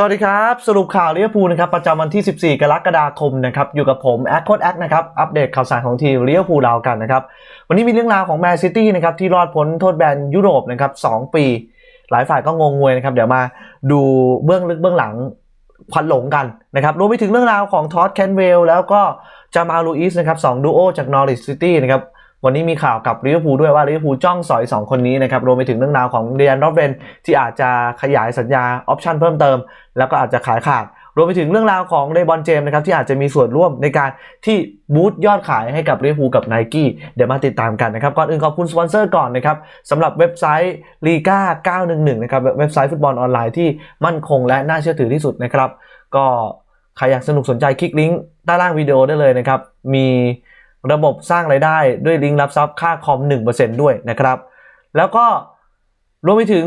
สวัสดีครับ สรุปข่าวลิเวอร์พูลนะครับประจำวันที่ 14 กรกฎาคมนะครับอยู่กับผมแอคโคดแอคนะครับอัปเดตข่าวสารของทีมลิเวอร์พูลเรากันนะครับวันนี้มีเรื่องราวของแมนซิตี้นะครับที่รอดพ้นโทษแบนยุโรปนะครับ2ปี หลายฝ่ายก็งงงวยนะครับเดี๋ยวมาดูเบื้องลึกเบื้องหลังควันหลงกันนะครับรวมไปถึงเรื่องราวของทอดแคนเวลแล้วก็จามาลูอิสนะครับสองดูโอจากนอริ h ซิตี้นะครับ วันนี้มีข่าวกับลิเวอร์พูลด้วยว่าลิเวอร์พูลจ้องสอย 2 คนนี้นะครับรวมไปถึงเรื่องราวของเดียนรอบเรนที่อาจจะขยายสัญญาออปชันเพิ่มเติม แล้วก็อาจจะขายขาดรวมไปถึงเรื่องราวของเรบอนเจมส์นะครับที่อาจจะมีส่วนร่วมในการที่บูตยอดขายให้กับลิเวอร์พูลกับไนกี้เดี๋ยวมาติดตามกันนะครับก่อนอื่นขอบคุณสปอนเซอร์ก่อนนะครับสำหรับเว็บไซต์ลีกา911นะครับเว็บไซต์ฟุตบอลออนไลน์ที่มั่นคงและน่าเชื่อถือที่สุดนะครับก็ใครอยากสนุกสนใจคลิกลิงก์ใต้ล่างวิดีโอได้เลยนะครับมี ระบบสร้างไรายได้ด้วยลิงก์รับทรัพย์ค่าคอม 1%ด้วยนะครับ แล้วก็รวมไปถึง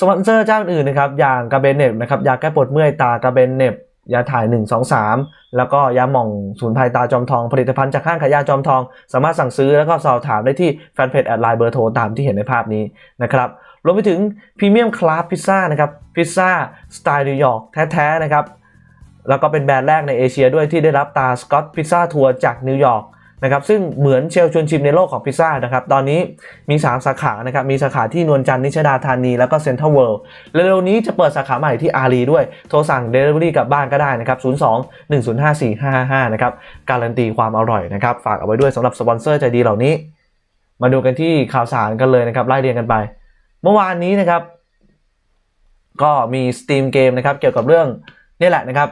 สปอนเซอร์เจ้าอื่นนะครับ อย่างกาเบนเน็บนะครับยาแก้ปวดเมื่อยตากาเบนเน็บยาถ่าย 1 2 3 แล้วก็ยาหม่องสูนไพรตาจอมทอง ผลิตภัณฑ์จากห้างขายยาจอมทอง สามารถสั่งซื้อแล้วก็สอบถามได้ที่แฟนเพจแอดไลน์เบอร์โทรตามที่เห็นในภาพนี้นะครับรวมไปถึงพรีเมียมคลาสพิซซ่านะครับพิซซ่าสไตล์นิวยอร์กแท้ๆนะครับแล้วก็เป็นแบรนด์แรกในเอเชียด้วยที่ได้รับตาสกอตพิซซ่าทัวร์จากนิวยอร์ก นะครับซึ่งเหมือนเชลชวนชิมในโลกของพิซซ่านะครับตอนนี้มี 3 สาขานะครับมีสาขาที่นวลจันทร์นิชดาธานี แล้วก็เซ็นทรัลเวิลด์เร็วๆนี้จะเปิดสาขาใหม่ที่อารีด้วย โทรสั่งเดลิเวอรี่กลับบ้านก็ได้นะครับ02 105 4555นะครับการันตีความอร่อยนะครับฝากเอาไว้ด้วยสำหรับสปอนเซอร์ใจดีเหล่านี้ มาดูกันที่ข่าวสารกันเลยนะครับไล่เรียงกันไป เมื่อวานนี้นะครับก็มีสตรีมเกมนะครับเกี่ยวกับเรื่องนี่แหละนะครับ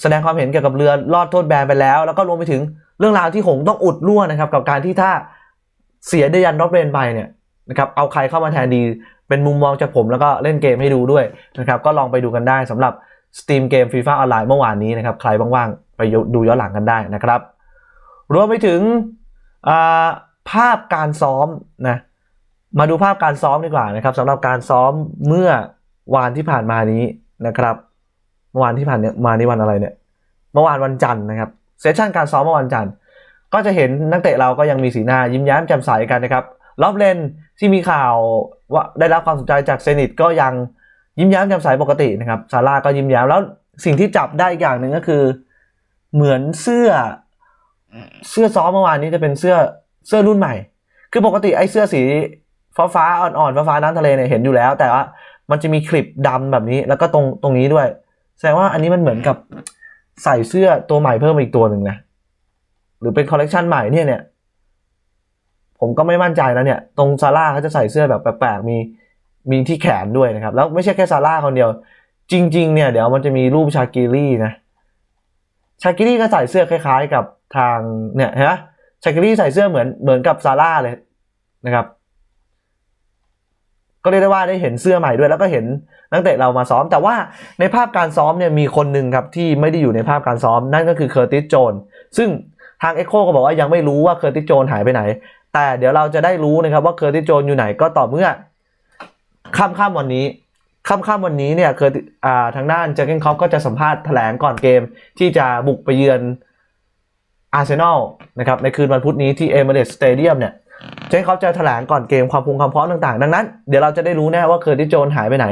แสดงความเห็นเกี่ยวกับเรือลอดโทษแบนไปแล้ว แล้วก็รวมไปถึงเรื่องราวที่หงต้องอุดรั่วนะครับ กับการที่ถ้าเสียเดยันรอบเรนไปเนี่ยนะครับเอาใครเข้ามาแทนดีเป็นมุมมองจากผมแล้วก็เล่นเกมให้ดูด้วยนะครับก็ลองไปดูกันได้สำหรับสตรีมเกมฟีฟ่าออนไลน์เมื่อวานนี้นะครับใครว่างๆ ไปดูย้อนหลังกันได้นะครับ รวมไปถึงาภาพการซ้อมนะมาดูภาพการซ้อมดีกว่านะครับสำหรับการซ้อมเมื่อวานที่ผ่านมานี้นะครับเมื่อวานที่ผ่านเนี่ยมานี่วันอะไรเนี่ย เมื่อวานวันจันทร์นะครับเซสชันการซ้อมเมื่อวันจันทร์ก็จะเห็นนักเตะเราก็ยังมีสีหน้ายิ้มแย้มแจ่มใสกันนะครับรอบเลนที่มีข่าวว่าได้รับความสนใจจากเซนิตก็ยังยิ้มแย้มแจ่มใสปกตินะครับซาร่าก็ยิ้มแย้มแล้วสิ่งที่จับได้อีกอย่างหนึ่งก็คือ เหมือนเสื้อ เสื้อซ้อมเมื่อวานนี้จะเป็นเสื้อเสื้อรุ่นใหม่ คือปกติไอ้เสื้อสีฟ้าฟ้าๆอ่อนๆฟ้าฟ้าๆน้ำทะเลเนี่ยเห็นอยู่แล้ว แต่ว่ามันจะมีคลิปดำแบบนี้ แล้วก็ตรงตรงนี้ด้วย แสดงว่าอันนี้มันเหมือนกับ ใส่เสื้อตัวใหม่เพิ่มอีกตัวหนึ่งนะ หรือเป็นคอลเลกชันใหม่เนี่ยเนี่ย ผมก็ไม่มั่นใจนะเนี่ย ตรงซาร่าเขาจะใส่เสื้อแบบแปลกๆมีมีที่แขนด้วยนะครับ แล้วไม่ใช่แค่ซาร่าคนเดียว จริง ๆ เนี่ยเดี๋ยวมันจะมีรูปชากิรี่นะชากิรี่ก็ใส่เสื้อคล้าย ๆ กับทางเนี่ยเห็นไหมชากิรี่ใส่เสื้อเหมือนเหมือนกับซาร่าเลยนะครับ ก็เรียกได้ว่าได้เห็นเสื้อใหม่ด้วย แล้วก็เห็นนักเตะเรามาซ้อม แต่ว่าในภาพการซ้อมเนี่ยมีคนหนึ่งครับที่ไม่ได้อยู่ในภาพการซ้อมนั่นก็คือเคอร์ติสโจนซึ่งทางเอ็กโคก็บอกว่ายังไม่รู้ว่าเคอร์ติสโจนหายไปไหน แต่เดี๋ยวเราจะได้รู้นะครับว่าเคอร์ติสโจนอยู่ไหนก็ต่อเมื่อค่ำๆวันนี้ค่ำๆวันนี้เนี่ยเคอร์ทางด้านเจอเกนคอปก็จะสัมภาษณ์แถลงก่อนเกมที่จะบุกไปเยือนอาร์เซนอลนะครับในคืนวันพุธนี้ที่เอเมเรสสเตเดียมเนี่ย เจนเขาจะแถลงก่อนเกมความพุงความพร้อมต่างๆ ดังนั้น เดี๋ยวเราจะได้รู้แน่ว่าเคอร์ติสโจนหายไปไหน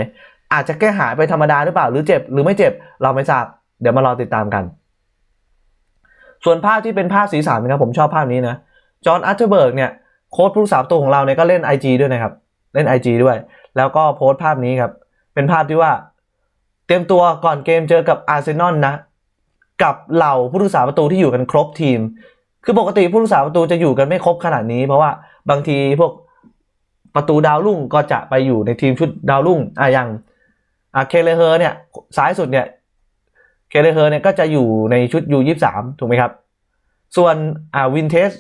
อาจจะแค่หายไปธรรมดาหรือเปล่าหรือเจ็บหรือไม่เจ็บเราไม่ทราบ เดี๋ยวมารอติดตามกัน ส่วนภาพที่เป็นภาพสีสันนะครับผมชอบภาพนี้นะจอห์นอัตเทอร์เบิร์กเนี่ยโค้ชผู้รักษาประตูของเราเนี่ยก็เล่น IG ด้วยนะครับ เล่น IG ด้วย แล้วก็โพสต์ภาพนี้ครับ เป็นภาพที่ว่า เตรียมตัวก่อนเกมเจอกับอาร์เซนอลนะ กับเหล่าผู้รักษาประตูที่อยู่กันครบทีม คือปกติผู้รักษาประตูจะอยู่กันไม่ครบขนาดนี้ เพราะว่าบางทีพวกประตูดาวรุ่งก็จะไปอยู่ในทีมชุดดาวรุ่งอะอย่างอะเคเลเฮอร์เนี่ยซ้ายสุดเนี่ยเคเลเฮอร์เนี่ยก็จะอยู่ในชุดยูยี่สามถูกไหมครับ ส่วนอ่าวินเทส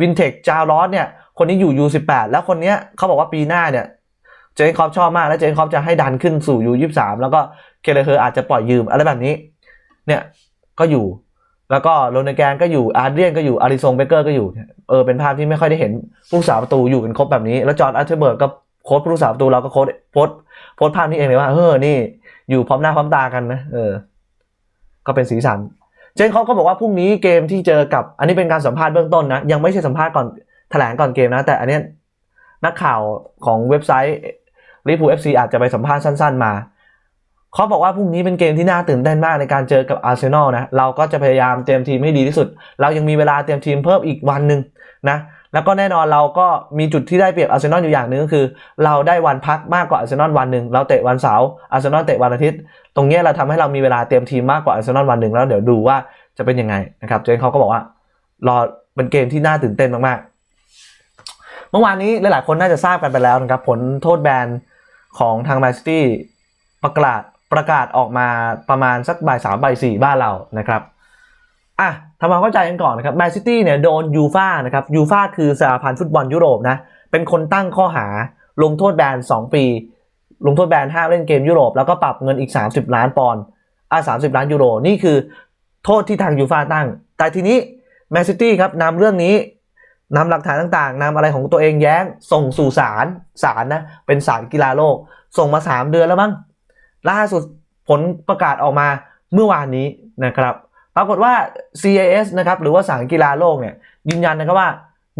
วินเทคจารอสเนี่ยคนนี้อยู่ยูสิบแปดแล้วคนเนี้ยเขาบอกว่าปีหน้าเนี่ยเจนคอปชอบมากแล้วเจนคอปจะให้ดันขึ้นสู่ยูยี่สามแล้วก็เคเลเฮอร์อาจจะปล่อยยืมอะไรแบบนี้ เนี่ยก็อยู่ แล้วก็โรนแกนก็อยู่อาร์เดียนก็อยู่อาริซงเบเกอร์ก็อยู่เออเป็นภาพที่ไม่ค่อยได้เห็นผู้รักษาประตูอยู่กันครบแบบนี้ แล้วจอห์นอัลเทเบิร์กก็โค้ชผู้รักษาประตูเราก็โค้ชโพสโพสภาพนี้เองเลยว่าเออนี่อยู่พร้อมหน้าพร้อมตากันนะเออ ก็เป็นสีสันเจนเขาก็บอกว่าพรุ่งนี้เกมที่เจอกับอันนี้เป็นการสัมภาษณ์เบื้องต้นนะ ยังไม่ใช่สัมภาษณ์ก่อนแถลงก่อนเกมนะ แต่อันนี้นักข่าวของเว็บไซต์ลิฟูเอฟซีอาจจะไปสัมภาษณ์สั้น ๆ มา เขาบอกว่าพรุ่งนี้เป็นเกมที่น่าตื่นเต้นมากในการเจอกับอาร์เซนอลนะ เราก็จะพยายามเตรียมทีมให้ดีที่สุด เรายังมีเวลาเตรียมทีมเพิ่มอีกวันหนึ่งนะ แล้วก็แน่นอนเราก็มีจุดที่ได้เปรียบอาร์เซนอลอยู่อย่างหนึ่งก็คือ เราได้วันพักมากกว่าอาร์เซนอลวันหนึ่งเราเตะวันเสาร์อาร์เซนอลเตะวันอาทิตย์ ตรงนี้เราทำให้เรามีเวลาเตรียมทีมมากกว่าอาร์เซนอลวันหนึ่งแล้วเดี๋ยวดูว่าจะเป็นยังไงนะครับ เจนเขาก็บอกว่ารอเป็นเกมที่น่าตื่นเต้นมากๆ เมื่อวานนี้หลายๆคนน่าจะทราบกันไปแล้วนะครับผลโทษแบนของทางแมนซิตี้ประกาศ ประกาศออกมาประมาณสักบ่ายสามบ่ายสี่บ้านเรานะครับอะทำความเข้าใจกันก่อนนะครับแมนซิตี้เนี่ยโดนยูฟ่านะครับยูฟ่าคือสหพันธ์ฟุตบอลยุโรปนะเป็นคนตั้งข้อหาลงโทษแบน 2 ปี ลงโทษแบนห้ามเล่นเกมยุโรป แล้วก็ปรับเงินอีก 30 ล้านปอนด์อะ30ล้านยูโร นี่คือโทษที่ทางยูฟ่าตั้ง แต่ทีนี้แมนซิตี้ครับนำเรื่องนี้นำหลักฐานต่างๆนำอะไรของตัวเองแย้ง ส่งสู่ศาลศาลนะเป็นศาลกีฬาโลก ส่งมา 3 เดือนแล้วมั้ง ล่าสุดผลประกาศออกมาเมื่อวานนี้นะครับปรากฏว่า CAS นะครับหรือว่าศาลกีฬาโลกเนี่ยยืนยันนะครับว่า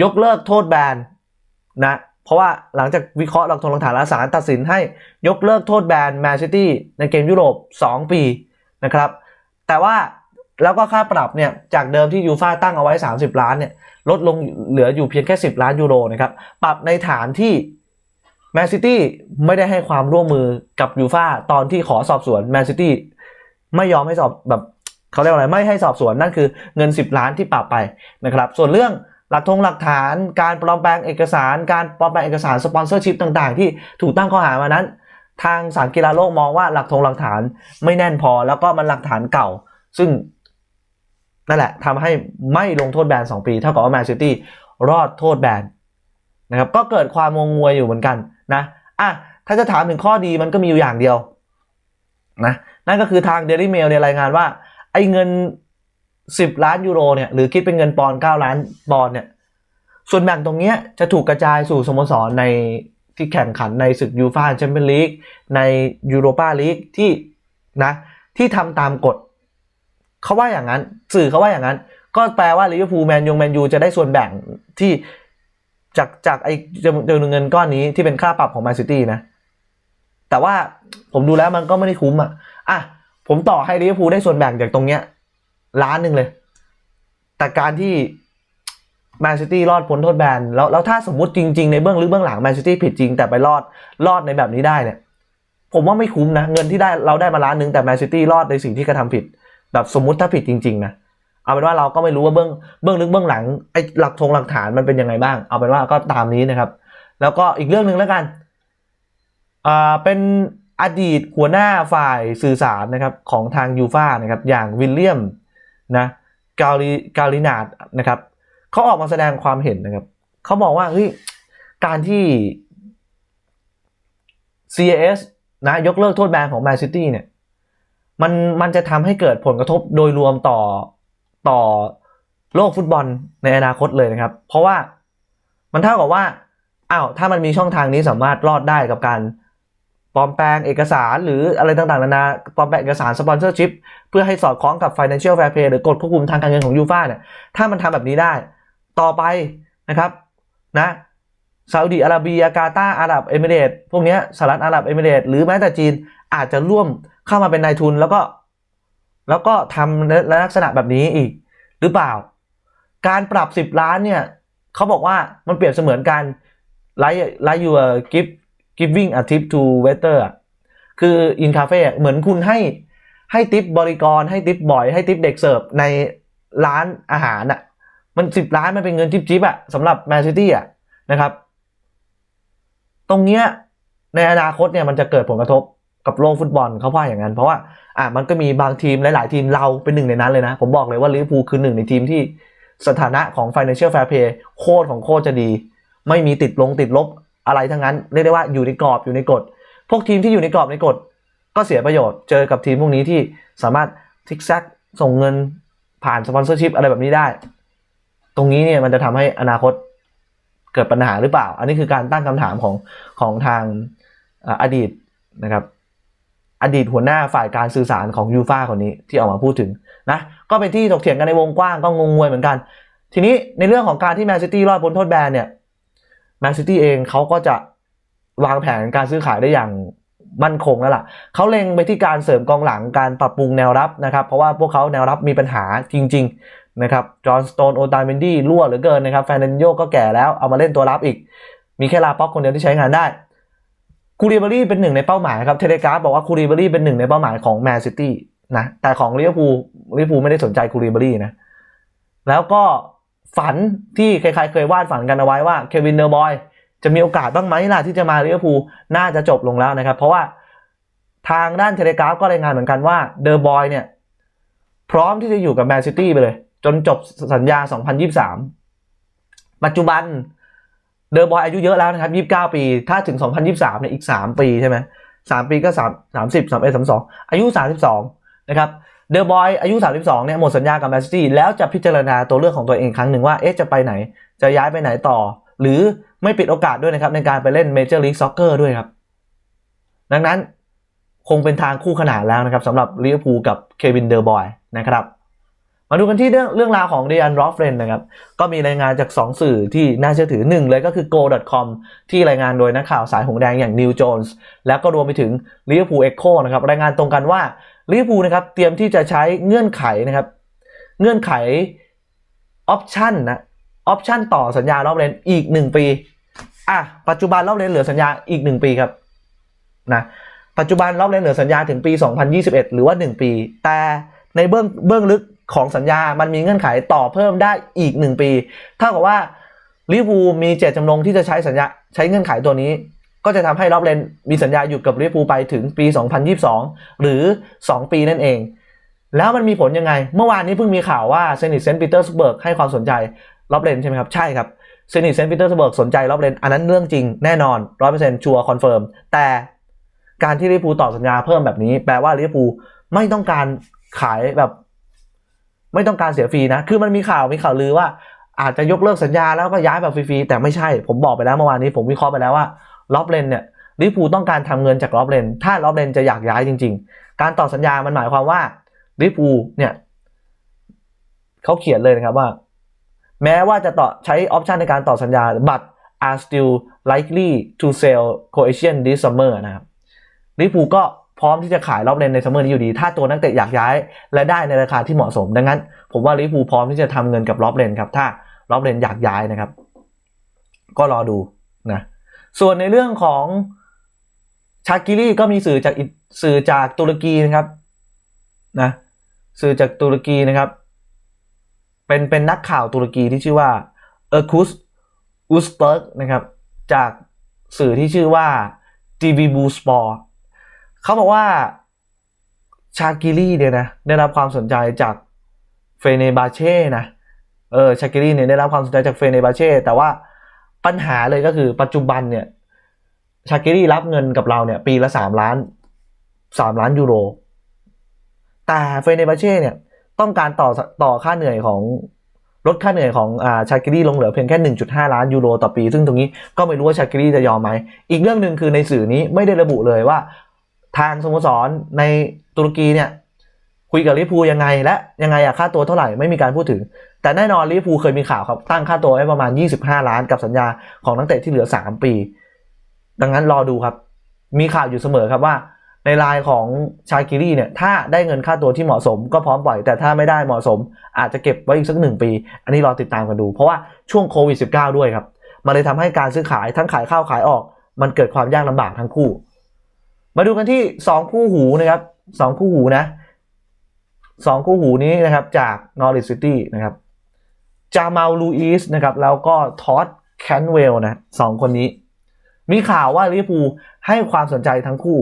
ยกเลิกโทษแบนนะเพราะว่าหลังจากวิเคราะห์หลักฐานหลักฐานแล้วศาลตัดสินให้ยกเลิกโทษแบนแมนซิตี้ในเกมยุโรป 2 ปีนะครับแต่ว่าแล้วก็ค่าปรับเนี่ยจากเดิมที่ยูฟ่าตั้งเอาไว้ 30 ล้านเนี่ยลดลงเหลืออยู่เพียงแค่ 10 ล้านยูโรนะครับปรับในฐานที่ แมนซิตี้ไม่ได้ให้ความร่วมมือกับยูฟ่าตอนที่ขอสอบสวนแมนซิตี้ไม่ยอมให้สอบแบบเขาเรียกว่าอะไรไม่ให้สอบสวนนั่นคือเงิน 10 ล้านที่ปรับไปนะครับ ส่วนเรื่องหลักทงหลักฐาน การปลอมแปลงเอกสาร การปลอมแปลงเอกสารสปอนเซอร์ชิพต่างๆ ที่ถูกตั้งข้อหามานั้น ทางสารกีฬาโลกมองว่าหลักทงหลักฐานไม่แน่นพอแล้วก็มันหลักฐานเก่า ซึ่งนั่นแหละทำให้ไม่ลงโทษแบน 2 ปี เท่ากับว่าแมนซิตี้รอดโทษแบนนะครับก็เกิดความงงงวยอยู่เหมือนกัน นะอะถ้าจะถามถึงข้อดีมันก็มีอยู่อย่างเดียวนะนั่นก็คือทาง Daily Mail เนี่ยรายงานว่า ไอ้เงิน 10 ล้านยูโรเนี่ยหรือคิดเป็นเงินปอนด์9ล้านปอนด์เนี่ยส่วนแบ่งตรงเนี้ยจะถูกกระจายสู่สโมสรในที่แข่งขันในศึกยูฟาแชมเปี้ยนลีกในยูโรปาลีกที่นะที่ทำตามกฎเขาว่าอย่างนั้น สื่อเขาว่าอย่างนั้น ก็แปลว่าลิเวอร์พูลแมนยูแมนยูจะได้ส่วนแบ่งที่ จากจากไอ้จำนวนเงินก้อนนี้ที่เป็นค่าปรับของแมนซิตี้นะ แต่ว่าผมดูแล้วมันก็ไม่ได้คุ้มอะอะผมต่อให้ลิเวอร์พูลได้ส่วนแบ่งจากตรงเนี้ยล้านหนึ่งเลย แต่การที่แมนซิตี้รอดพ้นโทษแบนแล้วแล้วถ้าสมมติจริง ๆ ในเบื้องลึกเบื้องหลังแมนซิตี้ผิดจริงแต่ไปรอดรอดในแบบนี้ได้เนี่ย ผมว่าไม่คุ้มนะ เงินที่ได้เราได้มาล้านหนึ่งแต่แมนซิตี้รอดในสิ่งที่กระทำผิด แบบสมมุติถ้าผิดจริง ๆ นะ เอาเป็นว่าเราก็ไม่รู้ว่าเบื้องเบื้องลึกเบื้องหลังไอ้หลักทงหลักฐานมันเป็นยังไงบ้าง เอาเป็นว่าก็ตามนี้นะครับ แล้วก็อีกเรื่องหนึ่งแล้วกันอ่าเป็นอดีตหัวหน้าฝ่ายสื่อสารนะครับของทางยูฟานะครับอย่างวิลเลียมนะกาลิกาลินาดนะครับเขาออกมาแสดงความเห็นนะครับเขาบอกว่าเฮ้ยการที่ CAS นะยกเลิกโทษแบนของแมนซิตี้เนี่ยมันมันจะทำให้เกิดผลกระทบโดยรวมต่อ ต่อโลกฟุตบอลในอนาคตเลยนะครับ เพราะว่ามันเท่ากับว่าอ้าวถ้ามันมีช่องทางนี้สามารถรอดได้กับการปลอมแปลงเอกสารหรืออะไรต่างๆนานาปลอมแปลงเอกสารสปอนเซอร์ชิพเพื่อให้สอดคล้องกับ Financial Fair Play หรือกฎควบคุมทางการเงินของยูฟ่าเนี่ยถ้ามันทำแบบนี้ได้ ต่อไปนะครับนะซาอุดีอาระเบียกาตาอาหรับเอมิเรตพวกเนี้ยสหรัฐอาหรับเอมิเรตหรือแม้แต่จีนอาจจะร่วมเข้ามาเป็นนายทุนแล้วก็ แล้วก็ทำในลักษณะแบบนี้อีกหรือเปล่า การปรับ 10 ล้านเนี่ยเขาบอกว่ามันเปรียบเสมือนการไลฟ์ไลฟ์ยูกิฟ giving a tip to waiter คือ in cafe อะเหมือนคุณให้ให้ทิปบริกรให้ทิปบ่อยให้ทิปเด็กเสิร์ฟในร้านอาหารอะมันสิบล้านมันเป็นเงินทิปจิบอะสำหรับแมนซิตี้อะนะครับ ตรงเนี้ยในอนาคตเนี่ยมันจะเกิดผลกระทบ กับโลกฟุตบอลเขาว่าอย่างนั้น เพราะว่าอะมันก็มีบางทีมหลาย ๆ ทีมเราเป็นหนึ่งในนั้นเลยนะ ผมบอกเลยว่าลิเวอร์พูลคือหนึ่งในทีมที่สถานะของ Financial Fair Play โคตรของโคตรจะดี ไม่มีติดลงติดลบอะไรทั้งนั้น เรียกได้ว่าอยู่ในกรอบอยู่ในกฎ พวกทีมที่อยู่ในกรอบในกฎ ก็เสียประโยชน์เจอกับทีมพวกนี้ที่สามารถทิกแซกส่งเงินผ่านสปอนเซอร์ชิพอะไรแบบนี้ได้ ตรงนี้เนี่ยมันจะทำให้อนาคตเกิดปัญหาหรือเปล่า อันนี้คือการตั้งคำถามของของทางออดีตนะครับ อดีตหัวหน้าฝ่ายการสื่อสารของยูฟาคนนี้ที่ออกมาพูดถึงนะก็เป็นที่ถกเถียงกันในวงกว้างก็งงงวยเหมือนกัน ทีนี้ในเรื่องของการที่แมนซิตี้รอดพ้นโทษแบนเนี่ยแมนซิตี้เองเขาก็จะวางแผนการซื้อขายได้อย่างมั่นคงแล้วล่ะเขาเล็งไปที่การเสริมกองหลังการปรับปรุงแนวรับนะครับ เพราะว่าพวกเขาแนวรับมีปัญหาจริง ๆ นะครับจอห์นสโตนโอตาเมนดี้รั่วเหลือเกินนะครับแฟนเดนโยก็แก่แล้วเอามาเล่นตัวรับอีก มีแค่ลาป็อกคนเดียวที่ใช้งานได้ คูริเบอรี่เป็นหนึ่งในเป้าหมายครับเทเลกราฟบอกว่าคูริเบอรี่เป็นหนึ่งในเป้าหมายของแมนซิตี้นะแต่ของลิเวอร์พูลลิเวอร์พูลไม่ได้สนใจคูริเบอรี่นะแล้วก็ฝันที่ใครๆเคยวาดฝันกันเอาไว้ว่าเควินเดอร์บอยจะมีโอกาสบ้างไหมล่ะที่จะมาลิเวอร์พูลน่าจะจบลงแล้วนะครับ เพราะว่าทางด้านเทเลกราฟก็รายงานเหมือนกันว่าเดอร์บอยเนี่ยพร้อมที่จะอยู่กับแมนซิตี้ไปเลย จนจบสัญญา 2023 ปัจจุบัน เดอร์บอยอายุเยอะแล้วนะครับ 29 ปี ถ้าถึง 2023เนี่ยอีก 3 ปีใช่ไหม3ปีก็3 30 31 32อายุ32นะครับเดอร์บอยอายุ32เนี่ยหมดสัญญากับแมนซิตี้แล้วจะพิจารณาตัวเลือกของตัวเองครั้งหนึ่งว่า เอ๊ะ จะไปไหน จะย้ายไปไหนต่อ หรือไม่ปิดโอกาสด้วยนะครับ ในการไปเล่นเมเจอร์ลีกซ็อกเกอร์ด้วยครับ ดังนั้นคงเป็นทางคู่ขนานแล้วนะครับสำหรับลิเวอร์พูลกับเควินเดอร์บอยนะครับ มาดูกันที่เรื่องเรื่องราวของเดียนรอฟเรนนะครับ ก็มีรายงานจาก 2 สื่อที่น่าเชื่อถือหนึ่งเลยก็คือ go.com ที่รายงานโดยนักข่าวสายหงแดงอย่างนิวโจนส์แล้วก็รวมไปถึง Liverpool Echo นะครับ รายงานตรงกันว่าลิเวอร์พูลนะครับเตรียมที่จะใช้เงื่อนไขนะครับ เงื่อนไขออปชั่นนะออปชั่นต่อสัญญารอบเลนอีก 1 ปีอะปัจจุบันรอบเลนเหลือสัญญาอีก 1 ปีครับนะปัจจุบันรอบเลนเหลือสัญญาถึงปี 2021 หรือว่า 1 ปี แต่ในเบื้องเบื้องลึก ของสัญญา มันมีเงื่อนไขต่อเพิ่มได้อีก 1 ปี เท่ากับว่าลิเวอร์พูลมีเจตจำนงที่จะใช้สัญญาใช้เงื่อนไขตัวนี้ ก็จะทำให้รอบเลนมีสัญญาอยู่กับลิเวอร์พูลไปถึงปี 2022 หรือ 2 ปีนั่นเอง แล้วมันมีผลยังไง เมื่อวานนี้เพิ่งมีข่าวว่าเซนิตเซนต์ปีเตอร์สเบิร์กให้ความสนใจรอบเลนใช่ไหมครับ ใช่ครับเซนิตเซนต์ปีเตอร์สเบิร์กสนใจรอบเลนอันนั้นเรื่องจริงแน่นอน100%ชัวร์คอนเฟิร์มแต่การที่ลิเวอร์พูลต่อสัญญาเพิ่มแบบนี้ แปลว่าลิเวอร์พูลไม่ต้องการขายแบบ ไม่ต้องการเสียฟรีนะ คือมันมีข่าวมีข่าวลือว่า อาจจะยกเลิกสัญญาแล้วก็ย้ายแบบฟรีๆแต่ไม่ใช่ ผมบอกไปแล้วเมื่อวานนี้ผมวิเคราะห์ไปแล้วว่าล็อบเลนเนี่ยลิเวอร์พูต้องการทำเงินจากล็อบเลนถ้าล็อบเลนจะอยากย้ายจริง ๆ การต่อสัญญามันหมายความว่าลิเวอร์พูเนี่ยเขาเขียนเลยนะครับว่า แม้ว่าจะต่อใช้ออปชันในการต่อสัญญา but are still likely to sell Croatian this summer นะครับลิเวอร์พูก็ พร้อมที่จะขายรอบเลนในซัมเมอร์นี้อยู่ดี ถ้าตัวนักเตะอยากย้าย และได้ในราคาที่เหมาะสม ดังนั้น ผมว่าลิเวอร์พูพร้อมที่จะทำเงินกับรอบเลนครับ ถ้ารอบเลนอยากย้ายนะครับ ก็รอดูนะ ส่วนในเรื่องของชากิลี่ก็มีสื่อจากสื่อจากตุรกีนะครับนะสื่อจากตุรกีนะครับ เป็นเป็นนักข่าวตุรกีที่ชื่อว่าเออร์คุสอุสเติร์กนะครับ จากสื่อที่ชื่อว่า TV b u Sport เขาบอกว่าชากิลี่เนี่ยนะได้รับความสนใจจากเฟเนบาเช่นะเออชากิลี่เนี่ยได้รับความสนใจจากเฟเนบาเช่แต่ว่าปัญหาเลยก็คือปัจจุบันเนี่ยชากิลี่รับเงินกับเราเนี่ย ปีละสามล้านสามล้านยูโร แต่เฟเนบาเช่เนี่ยต้องการต่อต่อค่าเหนื่อยของลดค่าเหนื่อยของอ่าชากิลี่ลงเหลือเพียงแค่ 1.5 ล้านยูโรต่อปี ซึ่งตรงนี้ก็ไม่รู้ว่าชากิลี่จะยอมไหม อีกเรื่องหนึ่งคือในสื่อนี้ไม่ได้ระบุเลยว่า ทางสโมสรในตุรกีเนี่ยคุยกับลิพูยังไงและยังไงอะค่าตัวเท่าไหร่ไม่มีการพูดถึง แต่แน่นอนลิพูเคยมีข่าวครับตั้งค่าตัวไว้ประมาณ 25 ล้านกับสัญญาของนักเตะที่เหลือ 3 ปี ดังนั้นรอดูครับ มีข่าวอยู่เสมอครับว่าในรายของชากิรี่เนี่ยถ้าได้เงินค่าตัวที่เหมาะสมก็พร้อมปล่อย แต่ถ้าไม่ได้เหมาะสม อาจจะเก็บไว้อีกสักหนึ่งปี อันนี้รอติดตามกันดู เพราะว่าช่วงโควิด -19 ด้วยครับ มันเลยทำให้การซื้อขายทั้งขายเข้าขายออก มันเกิดความยากลำบากทั้งคู่ มาดูกันที่ 2 คู่หูนะครับ 2 คู่หูนะสองคู่หูนี้นะครับจากนอริสซิตี้นะครับจามาลูอิสนะครับแล้วก็ทอดแคนเวลนะสองคนนี้ มีข่าวว่าลิเวอร์พูลให้ความสนใจทั้งคู่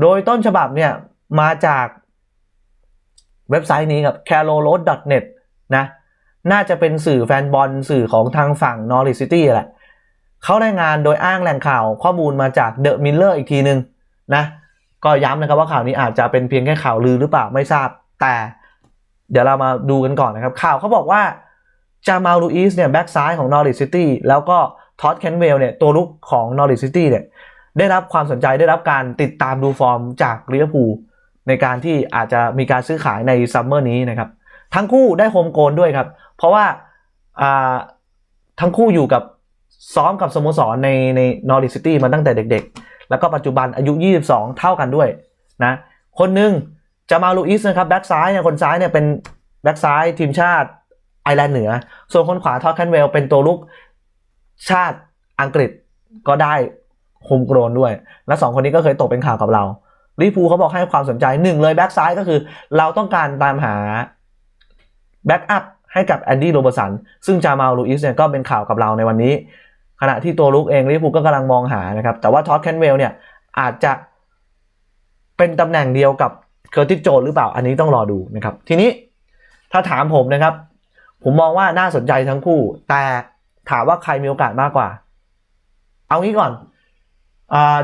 โดยต้นฉบับเนี่ยมาจากเว็บไซต์นี้ครับ c a r o l o s n e t นะน่าจะเป็นสื่อแฟนบอลสื่อของทางฝั่งนอริสซิตี้แหละเขารายงานโดยอ้างแหล่งข่าวข้อมูลมาจากเดอะมิลเลอร์อีกทีหนึ่ง นะก็ย้ำนะครับว่าข่าวนี้อาจจะเป็นเพียงแค่ข่าวลือหรือเปล่าไม่ทราบ แต่เดี๋ยวเรามาดูกันก่อนนะครับ ข่าวเขาบอกว่าจามาลูอิสเนี่ยแบ็กซ้ายของนอริสซิตี้แล้วก็ท็อดแคนเวลเนี่ยตัวลุกของนอริสซิตี้เนี่ยได้รับความสนใจได้รับการติดตามดูฟอร์มจากลิเวอร์พูลในการที่อาจจะมีการซื้อขายในซัมเมอร์นี้นะครับ ทั้งคู่ได้โฮมโกลด้วยครับ เพราะว่าทั้งคู่อยู่กับซ้อมกับสโมสรในในนอริสซิตี้มาตั้งแต่เด็ก แล้วก็ปัจจุบันอายุ 22 เท่ากันด้วยนะคนหนึ่งจามาลูอิสนะครับแบ็กซ้ายเนี่ยคนซ้ายเนี่ยเป็นแบ็กซ้ายทีมชาติไอร์แลนด์เหนือ ส่วนคนขวาทอดแคนเวลเป็นตัวลุกชาติอังกฤษก็ได้โฮมโกรนด้วย และสองคนนี้ก็เคยตกเป็นข่าวกับเราลิพูเขาบอกให้ความสนใจหนึ่งเลยแบ็กซ้ายก็คือเราต้องการตามหาแบ็กอัพให้กับแอนดี้โรเบอร์สันซึ่งจามาลูอิสเนี่ยก็เป็นข่าวกับเราในวันนี้ ขณะที่ตัวลุกเองลิเวอร์พูลก็กำลังมองหานะครับ แต่ว่าท็อตแคนเวลเนี่ยอาจจะเป็นตำแหน่งเดียวกับเคอร์ติสโจนหรือเปล่าอันนี้ต้องรอดูนะครับ ทีนี้ถ้าถามผมนะครับ ผมมองว่าน่าสนใจทั้งคู่ แต่ถามว่าใครมีโอกาสมากกว่า เอางี้ก่อน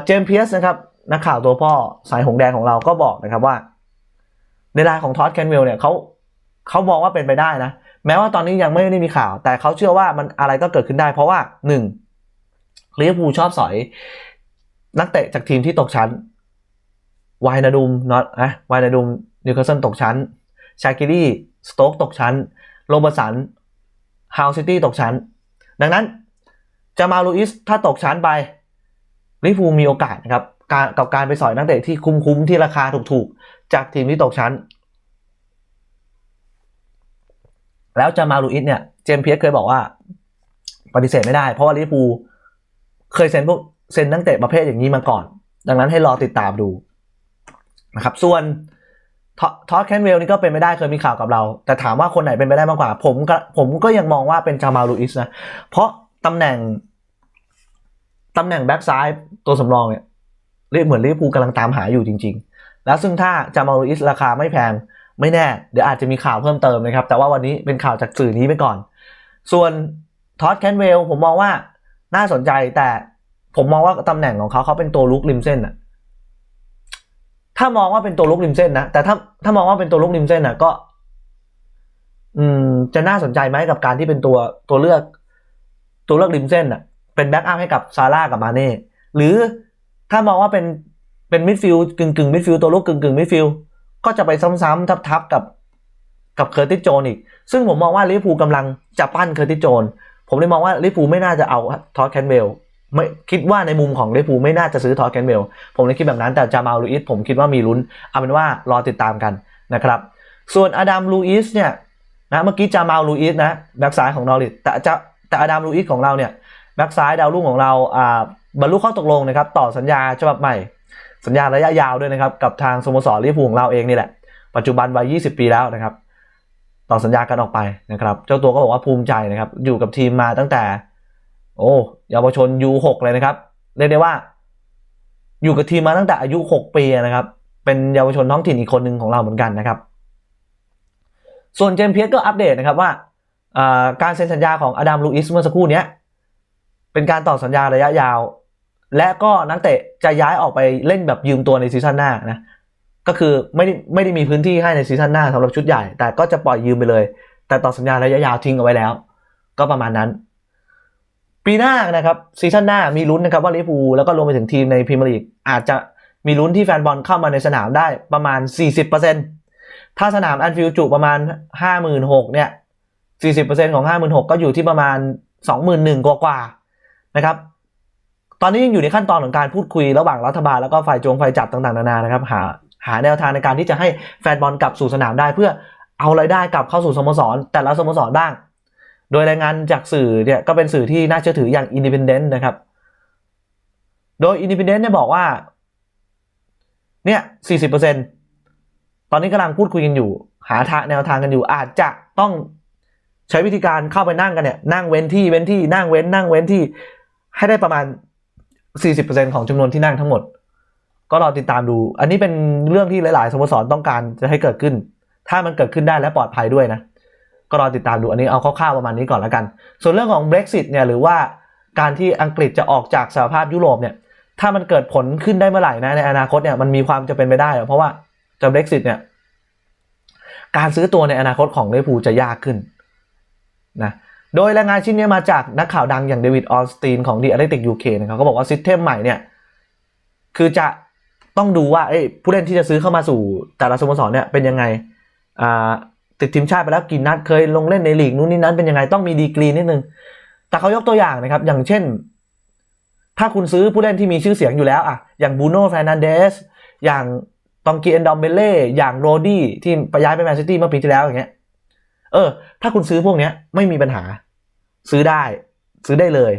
เจมส์เพียสนะครับนักข่าวตัวพ่อสายหงแดงของเราก็บอกนะครับว่า ในรายของท็อตแคนเวลเนี่ยเขาเขามองว่าเป็นไปได้นะ แม้ว่าตอนนี้ยังไม่ได้มีข่าว แต่เขาเชื่อว่ามันอะไรก็เกิดขึ้นได้ เพราะว่าหนึ่ง ลิเวอร์พูลชอบสอย นักเตะจากทีมที่ตกชั้นวายนาดุมนอตอะวายนาดุมนิวคาสเซิลตกชั้น ชาคิรี่สโต๊กตกชั้น โรเบอร์สันฮาวซิตี้ตกชั้น ดังนั้นจามาลูอิสถ้าตกชั้นไปลิเวอร์พูมีโอกาสนะครับการกับการไปสอยนักเตะที่คุ้มๆที่ราคาถูกๆ จากทีมที่ตกชั้น แล้วจามาลูอิสเนี่ยเจมส์เพียสเคยบอกว่า ปฏิเสธไม่ได้ เพราะว่าลิเวอร์พูล เคยเซ็นพวกเซ็นนักเตะประเภทอย่างนี้มาก่อน ดังนั้นให้รอติดตามดูนะครับ ส่วนทอตแคนเวลนี่ก็เป็นไม่ได้เคยมีข่าวกับเรา แต่ถามว่าคนไหนเป็นไปได้มากกว่า ผมก็ผมก็ยังมองว่าเป็นจามาลูอิสนะ เพราะตำแหน่งตำแหน่งแบ็กซ้ายตัวสำรองเนี่ยเรียกเหมือนลิเวอร์พูลกำลังตามหาอยู่จริง ๆ แล้วซึ่งถ้าจามาลูอิสราคาไม่แพงไม่แน่ เดี๋ยวอาจจะมีข่าวเพิ่มเติมนะครับ แต่ว่าวันนี้เป็นข่าวจากสื่อนี้ไปก่อน ส่วนทอตแคนเวลผมมองว่า น่าสนใจแต่ผมมองว่าตำแหน่งของเขาเขาเป็นตัวลุกริมเส้นอะถ้ามองว่าเป็นตัวลุกริมเส้นนะแต่ถ้าถ้ามองว่าเป็นตัวลุกริมเส้นนะก็ อืม จะน่าสนใจไหมกับการที่เป็นตัวตัวเลือก ตัวเลือกริมเส้นอะเป็นแบ็กอัพให้กับซาร่ากับมาเน่หรือถ้ามองว่าเป็นเป็นมิดฟิลด์กึ่งกึ่งมิดฟิลด์ตัวลุกกึ่งกึ่งมิดฟิลด์ก็จะไปซ้ำๆทับๆกับกับเคอร์ติสโจนอีก ซึ่งผมมองว่าลิเวอร์พูลกำลังจะปั้นเคอร์ติสโจน ผมเลยมองว่าลิเวอร์พูไม่น่าจะเอาทอตแคนเบลไม่คิดว่าในมุมของลิเวอร์พูไม่น่าจะซื้อทอร์แกนเบลผมเลยคิดแบบนั้นแต่จามาลูอิสผมคิดว่ามีลุ้น เอาเป็นว่ารอติดตามกันนะครับ ส่วนอดัมลูอิสเนี่ยนะเมื่อกี้จามาลูอิสนะแบ็กซ้ายของนอริทแต่จะแต่อดัมลูอิสของเราเนี่ยแบ็กซ้ายดาวรุ่งของเราอ่าบรรลุข้อตกลงนะครับต่อสัญญาฉบับใหม่ สัญญาระยะยาวด้วยนะครับกับทางสโมสรลิเวอร์พูของเราเองนี่แหละปัจจุบันวัย 20 ปีแล้วนะครับ ต่อสัญญากันออกไปนะครับ เจ้าตัวก็บอกว่าภูมิใจนะครับ อยู่กับทีมมาตั้งแต่ โอ้เยาวชน U6 เลยนะครับ เรียกได้ว่า อยู่กับทีมมาตั้งแต่อายุ 6 ปีนะครับ เป็นเยาวชนท้องถิ่นอีกคนหนึ่งของเราเหมือนกันนะครับ ส่วนเจมเพียสก็อัปเดตนะครับว่าการเซ็นสัญญาของอดัมลูอิสเมื่อสักครู่นี้เป็นการต่อสัญญาระยะยาว และก็นักเตะจะย้ายออกไปเล่นแบบยืมตัวในซีซั่นหน้านะ ก็คือไม่ได้ไม่ได้มีพื้นที่ให้ในซีซั่นหน้าสำหรับชุดใหญ่ แต่ก็จะปล่อยยืมไปเลย แต่ต่อสัญญาระยะยาวทิ้งเอาไว้แล้ว ก็ประมาณนั้น ปีหน้านะครับซีซั่นหน้ามีลุ้นนะครับว่าลิเวอร์พูลแล้วก็รวมไปถึงทีมในพรีเมียร์ลีกอาจจะมีลุ้นที่แฟนบอลเข้ามาในสนามได้ประมาณ 40%ถ้าสนามอันฟิลจุประมาณ 56,000เนี่ย 40%ของ 56,000ก็อยู่ที่ประมาณ 21,000กว่ากว่านะครับตอนนี้ยังอยู่ในขั้นตอนของการพูดคุยระหว่างรัฐบาลแล้วก็ฝ่ายจงฝ่ายจัดต่างๆนานานะครับหา หาแนวทางในการที่จะให้แฟนบอลกลับสู่สนามได้ เพื่อเอารายได้กลับเข้าสู่สโมสร แต่ละสโมสรบ้าง โดยรายงานจากสื่อเนี่ยก็เป็นสื่อที่น่าเชื่อถืออย่าง Independent นะครับ โดย Independent เนี่ยบอกว่าเนี่ย40%ตอนนี้กำลังพูดคุยกันอยู่ หาทางแนวทางกันอยู่อาจจะต้องใช้วิธีการเข้าไปนั่งกันเนี่ยนั่งเว้นที่เว้นที่นั่งเว้นนั่งเว้นที่ให้ได้ประมาณ 40%ของจำนวนที่นั่งทั้งหมด ก็รอติดตามดู อันนี้เป็นเรื่องที่หลาย ๆ สโมสรต้องการจะให้เกิดขึ้น ถ้ามันเกิดขึ้นได้และปลอดภัยด้วยนะ ก็รอติดตามดู อันนี้เอาคร่าว ๆ ประมาณนี้ก่อนแล้วกัน ส่วนเรื่องของ Brexit เนี่ยหรือว่าการที่อังกฤษจะออกจากสหภาพยุโรปเนี่ย ถ้ามันเกิดผลขึ้นได้เมื่อไหร่นะในอนาคตเนี่ยมันมีความจะเป็นไปได้เพราะว่าจะ Brexit เนี่ยการซื้อตัวในอนาคตของลิเวอร์พูลจะยากขึ้นนะโดยรายงานชิ้นนี้มาจากนักข่าวดังอย่างเดวิดออสตีนของ The Athletic UK นะครับเขาบอกว่าซิสเต็มใหม่เนี่ยคือจะ ต้องดูว่าผู้เล่นที่จะซื้อเข้ามาสู่แต่ละสโมสรเนี่ยเป็นยังไงติดทีมชาติไปแล้วกี่นัดเคยลงเล่นในลีกนู้นนี่นั้นเป็นยังไงต้องมีดีกรีนิดนึง แต่เขายกตัวอย่างนะครับ อย่างเช่น ถ้าคุณซื้อผู้เล่นที่มีชื่อเสียงอยู่แล้วอะอย่างบูโน่แฟรนันเดสอย่างตองกีเอนดอมเบเล่อย่างโรดี้ที่ไปย้ายไปแมนซิตี้เมื่อปีที่แล้วอย่างเงี้ยเออ ถ้าคุณซื้อพวกเนี้ยไม่มีปัญหา ซื้อได้ ซื้อได้เลย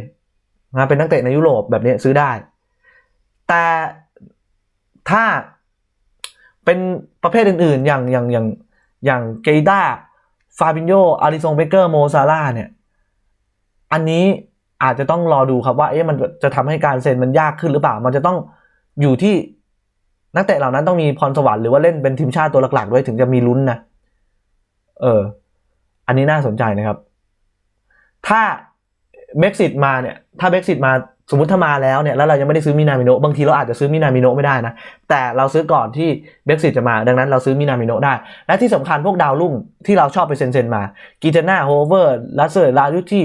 นะเป็นนักเตะในยุโรปแบบนี้ซื้อได้ แต่ ถ้าเป็นประเภทอื่นๆ อย่างอย่างอย่างอย่างเกย์ด้าฟาบินโยอาริซงเบเกอร์โมซาร่าเนี่ย อันนี้อาจจะต้องรอดูครับว่าเอ๊ะมันจะทำให้การเซ็นมันยากขึ้นหรือเปล่า มันจะต้องอยู่ที่นักเตะเหล่านั้นต้องมีพรสวรรค์หรือว่าเล่นเป็นทีมชาติตัวหลักๆด้วยถึงจะมีลุ้นนะ เออ อันนี้น่าสนใจนะครับ ถ้าเบ็กซิตมาเนี่ย ถ้าเบ็กซิตมา สมมติถ้ามาแล้วเนี่ยแล้วเรายังไม่ได้ซื้อมินามิโนะบางทีเราอาจจะซื้อมินามิโนะไม่ได้นะ แต่เราซื้อก่อนที่เบ็กซิตจะมา ดังนั้นเราซื้อมินามิโนะได้ และที่สำคัญพวกดาวรุ่งที่เราชอบไปเซ็นเซ็นมากีเทนาโฮเวอร์ลัสเซอร์ลายุที่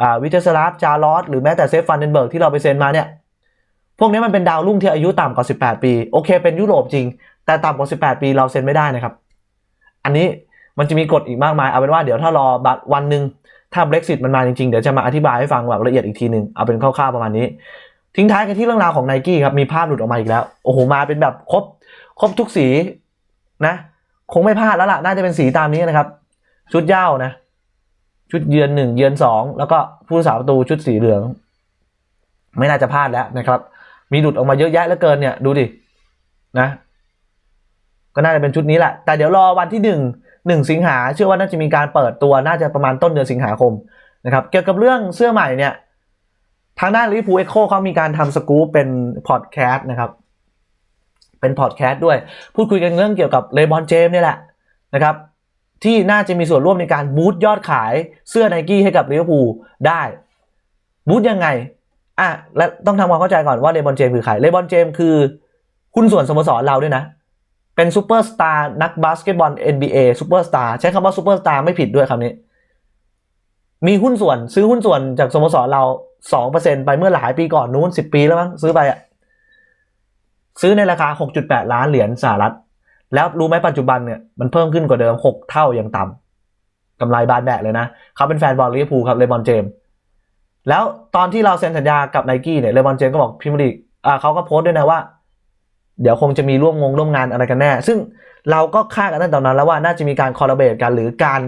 อ่วิเทสลาฟจาร์ลอสหรือแม้แต่เซฟฟันเดนเบิร์กที่เราไปเซ็นมาเนี่ยพวกนี้มันเป็นดาวรุ่งที่อายุต่ำกว่า 18 ปี โอเค เป็นยุโรปจริง แต่ต่ำกว่า 18 ปีเราเซ็นไม่ได้นะครับ อันนี้มันจะมีกฎอีกมากมาย เอาเป็นว่าเดี๋ยวถ้ารอวันหนึ่ง ถ้า Brexit มันมาจริงๆ เดี๋ยวจะมาอธิบายให้ฟังแบบละเอียดอีกทีหนึ่งเอาเป็นคร่าวๆประมาณนี้ ทิ้งท้ายกันที่เรื่องราวของไนกี้ครับมีภาพหลุดออกมาอีกแล้ว โอ้โหมาเป็นแบบครบครบทุกสีนะ คงไม่พลาดแล้วล่ะ น่าจะเป็นสีตามนี้นะครับ ชุดเย้านะ ชุดเยือนหนึ่งเยือนสองแล้วก็ผู้รักษาประตูชุดสีเหลือง ไม่น่าจะพลาดแล้วนะครับ มีหลุดออกมาเยอะแยะเหลือเกินเนี่ยดูดินะ ก็น่าจะเป็นชุดนี้แหละแต่เดี๋ยวรอวันที่หนึ่ง หนึ่งสิงหาเชื่อว่าน่าจะมีการเปิดตัวน่าจะประมาณต้นเดือนสิงหาคมนะครับเกี่ยวกับเรื่องเสื้อใหม่เนี่ยทางด้านลิฟูเอ็กโคเขามีการทำสกู๊ปเป็นพอดแคสต์นะครับ เป็นพอดแคสต์ด้วย พูดคุยกันเรื่องเกี่ยวกับเลบอนเจมเนี่ยแหละนะครับที่น่าจะมีส่วนร่วมในการบูตยอดขายเสื้อไนกี้ให้กับลิเวอร์พูลได้บูตยังไงอะและต้องทำความเข้าใจก่อนว่าเลบอนเจมคือใครเลบอนเจมคือหุ้นส่วนสโมสรเราด้วยนะ เป็นซูเปอร์สตาร์นักบาสเกตบอล NBA ซูเปอร์สตาร์ใช้คำว่าซูเปอร์สตาร์ไม่ผิดด้วยคำนี้ มีหุ้นส่วนซื้อหุ้นส่วนจากสโมสรเราสองเปอร์เซ็นไปเมื่อหลายปีก่อนนู้นสิบปีแล้วมั้งซื้อไปอะซื้อในราคาหกจุดแปดล้านเหรียญสหรัฐ แล้วรู้ไหมปัจจุบันเนี่ยมันเพิ่มขึ้นกว่าเดิมหกเท่าอย่างต่ำกำไรบานแบกเลยนะเขาเป็นแฟนบอลลิเวอร์พูลครับเลบอนเจมส์แล้วตอนที่เราเซ็นสัญญากับไนกี้เนี่ยเลบอนเจมส์ก็บอกพิมพ์ลีกอ่าเขาก็โพสต์ด้วยนะว่า เดี๋ยวคงจะมีร่วมงงร่วมงานอะไรกันแน่ ซึ่งเราก็คาดกันตั้งแต่ตอนนั้นแล้วว่าน่าจะมีการคอลลาเบตกันหรือการ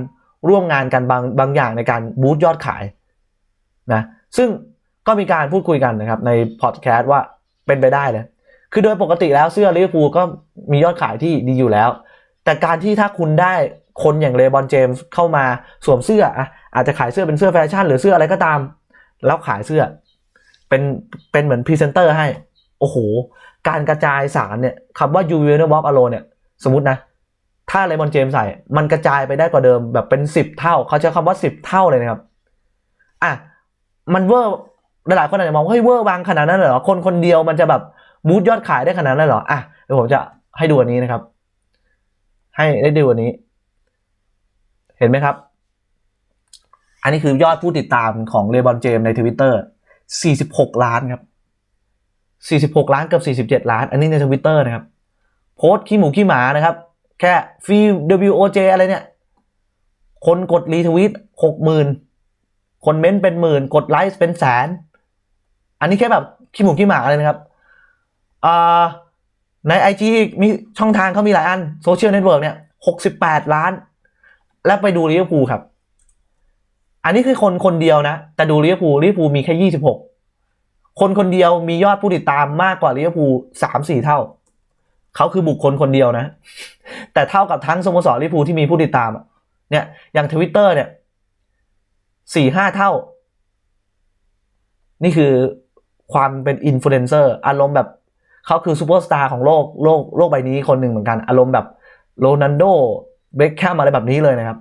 ร่วมงานกันบางบางอย่างในการบูตยอดขายนะซึ่งก็มีการพูดคุยกันนะครับในพอดแคสต์ว่าเป็นไปได้เลย คือโดยปกติแล้วเสื้อลิเวอร์พูลก็มียอดขายที่ดีอยู่แล้ว แต่การที่ถ้าคุณได้คนอย่างเลบอนเจมส์เข้ามาสวมเสื้ออะอาจจะขายเสื้อเป็นเสื้อแฟชั่น หรือเสื้ออะไรก็ตาม แล้วขายเสื้อ เป็นเป็นเหมือนพรีเซนเตอร์ให้ โอ้โห การกระจายสารเนี่ยคำว่า u v i n a l Bob Alone เนี่ยสมมตินะ ถ้าเลบอนเจมส์ใส่ มันกระจายไปได้กว่าเดิมแบบเป็นสิบเท่า เขาใช้คำว่าสิบเท่าเลยนะครับ อะ มันเวอร์หลายคนอาจจะมองว่าเฮ้ยเวอร์บางขนาดนั้นเหรอ คนคนเดียวมันจะแบบบูตยอดขายได้ขนาดนั้นเลยเหรอ อะเดี๋ยวผมจะให้ดูอันนี้นะครับ ให้ได้ดูอันนี้ เห็นไหมครับ อันนี้คือยอดผู้ติดตามของเลบอนเจมในทวิตเตอร์46 ล้านครับ 46 ล้านกับ 47 ล้าน อันนี้ในทวิตเตอร์นะครับ โพสต์ขี้หมูขี้หมานะครับ แค่ฟรี WOJ อะไรเนี่ย คนกดรีทวิตหกหมื่นคนเม้นต์เป็นหมื่น กดไลค์เป็นแสน อันนี้แค่แบบขี้หมูขี้หมาเลยนะครับใน IG อีมีช่องทางเขามีหลายอันโซเชียลเน็ตเวิร์กเนี่ย 68 ล้าน แล้วไปดูลิเวอร์พูลครับ อันนี้คือคนคนเดียวนะ แต่ดูลิเวอร์พูลลิเวอร์พูลมีแค่ 26 คนคนเดียวมียอดผู้ติดตามมากกว่าลิเวอร์พูลสามสี่เท่า เขาคือบุคคลคนเดียวนะ แต่เท่ากับทั้งสโมสรลิเวอร์พูลที่มีผู้ติดตามเนี่ยอย่างทวิตเตอร์เนี่ยสี่ห้าเท่า นี่คือความเป็นอินฟลูเอนเซอร์อารมณ์แบบเขาคือซูเปอร์สตาร์ของโลกโลกโลกใบนี้คนหนึ่งเหมือนกัน อารมณ์แบบโรนัลโดเบคแคมอะไรแบบนี้เลยนะครับ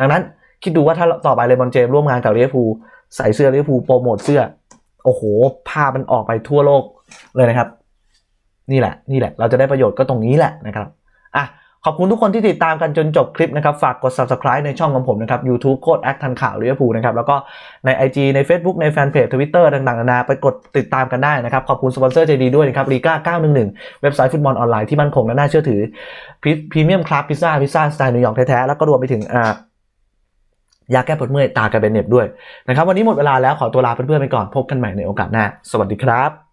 ดังนั้นคิดดูว่าถ้าต่อไปเลบอนเจมส์ร่วมงานกับลิเวอร์พูลใส่เสื้อลิเวอร์พูลโปรโมทเสื้อ โอ้โหภาพมันออกไปทั่วโลกเลยนะครับ นี่แหละ นี่แหละ เราจะได้ประโยชน์ก็ตรงนี้แหละนะครับอะขอบคุณทุกคนที่ติดตามกันจนจบคลิปนะครับ ฝากกด subscribe ในช่องของผมนะครับ YouTube โคดแอคทันข่าวลิเวอร์พูลนะครับ แล้วก็ใน IG ใน Facebook ในแฟนเพจ Twitter ต่างๆนานาไปกดติดตามกันได้นะครับ ขอบคุณสปอนเซอร์ใจดีด้วยนะครับลีก้า911 เว็บไซต์ฟุตบอลออนไลน์ที่มั่นคงและน่าเชื่อถือพรีเมียมคลาสพิซซ่าพิซซ่าสไตล์นิวยอร์กแท้ๆ แล้วก็รวมไปถึงอ่า ยาแก้ปวดเมื่อยตากระเบนเน็บด้วยนะครับวันนี้หมดเวลาแล้วขอตัวลาเพื่อนๆไปก่อนพบกันใหม่ในโอกาสหน้าสวัสดีครับ